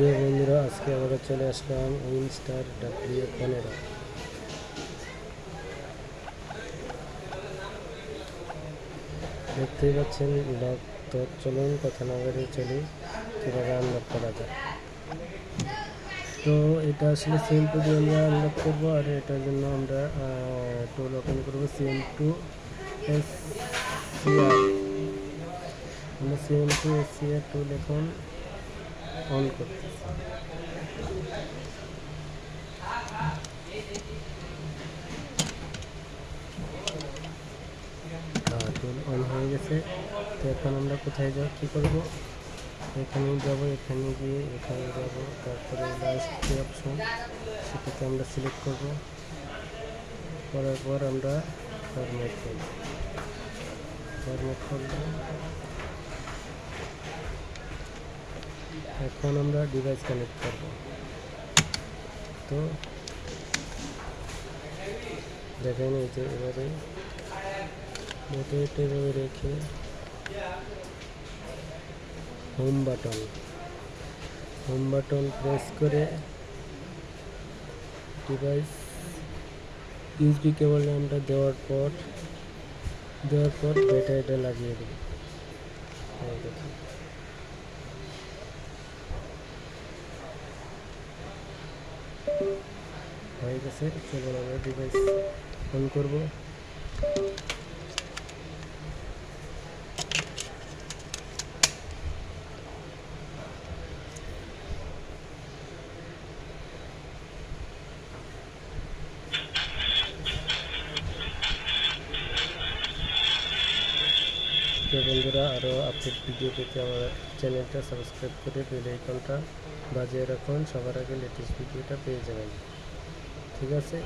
প্রিয় বন্ধুরা, আজকে আমরা চলে আসলাম উইনস্টার ডাব্লিউ পনেরো দেখতেই পাচ্ছেন লক তো চলুন, কথা না বেরিয়ে চলি। কীভাবে আনলক করা যায়? তো এটা আসলে সিএম টু দিয়ে আমরা আনলক করব, আর এটার জন্য আমরা টুল ওপেন করব সিএম টু এস সিআর আমরা CM two S CR tool এখন অন করতেছি। টুল অন হয়ে গেছে। তো এখন আমরা কোথায় যাব, কী করব? এখানে যাব, এখানে গিয়ে এখানে যাব, তারপরে লাস্ট যে অপশন সেটাকে আমরা সিলেক্ট করব। করার পর আমরা ফরম্যাট করব। ফরম্যাট করব এখন আমরা ডিভাইস কানেক্ট করব। তো দেখেন এই যে এবারে এভাবে রেখে home button home button press করে ডিভাইস ইউএসবি কেবলে আমরা দেওয়ার পর দেওয়ার পর ব্যাটারিটা লাগিয়ে দেব। দেখুন। হয়ে গেছে চলুন আমরা ডিভাইস অন করব। বন্ধুরা আরও আপডেট ভিডিও পেতে আমার চ্যানেলটা সাবস্ক্রাইব করে বেল আইকনটা বাজিয়ে রাখুন। সবার আগে লেটেস্ট ভিডিওটা পেয়ে যাবেন। ঠিক আছে?